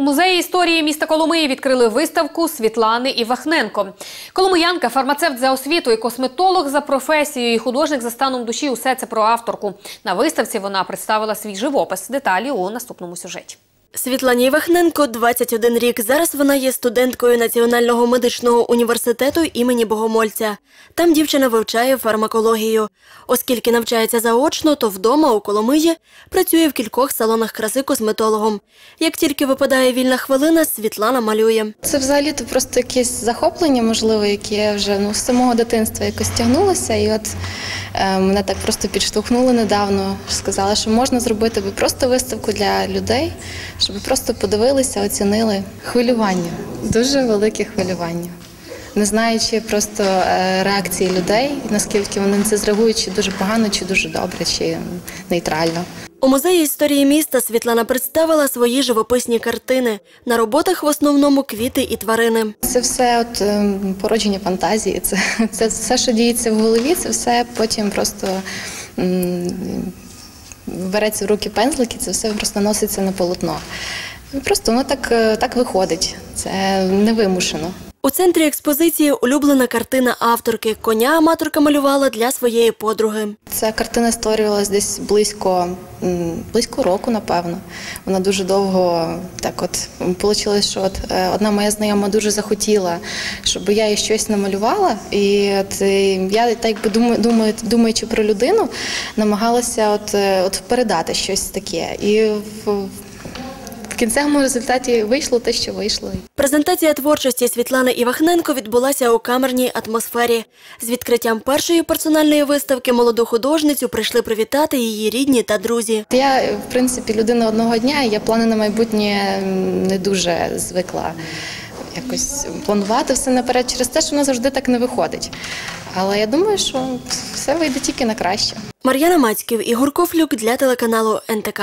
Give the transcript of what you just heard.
У музеї історії міста Коломиї відкрили виставку Світлани Івахненко. Коломиянка, фармацевт за освітою, косметолог за професією і художник за станом душі. Усе це про авторку. На виставці вона представила свій живопис. Деталі у наступному сюжеті. Світлані Івахненко 21 рік. Зараз вона є студенткою Національного медичного університету імені Богомольця. Там дівчина вивчає фармакологію. Оскільки навчається заочно, то вдома у Коломиї працює в кількох салонах краси косметологом. Як тільки випадає вільна хвилина, Світлана малює. Це взагалі то просто якесь захоплення, можливо, яке вже ну, з самого дитинства якось тягнулося. І от мене так просто підштовхнули недавно. Сказали, що можна зробити би просто виставку для людей, щоб просто подивилися, оцінили хвилювання, дуже велике хвилювання. Не знаючи просто е, реакції людей, наскільки вони на це зреагують, чи дуже погано, чи дуже добре, чи нейтрально. У музеї історії міста Світлана представила свої живописні картини. На роботах в основному квіти і тварини. Це все от ем, породження фантазії. Це, це все, що діється в голові, це все потім просто береться в руки пензлики, це все просто носиться на полотно. Просто воно так, е, так виходить. Це невимушено. У центрі експозиції улюблена картина авторки. Коня аматорка малювала для своєї подруги. Ця картина створювалась десь близько, близько року, напевно. Вона дуже довго так от вийшло, що от е, одна моя знайома дуже захотіла, щоб я їй щось намалювала. І от е, я так якби думаю, думаю, думаючи про людину, намагалася от, е, от передати щось таке. І в кінцевому результаті вийшло те, що вийшло. Презентація творчості Світлани Івахненко відбулася у камерній атмосфері. З відкриттям першої персональної виставки молоду художницю прийшли привітати її рідні та друзі. Я, в принципі, людина одного дня, і я плани на майбутнє не дуже звикла якось планувати все наперед через те, що воно завжди так не виходить. Але я думаю, що все вийде тільки на краще. Мар'яна Мацьків, Ігор Кофлюк для телеканалу НТК.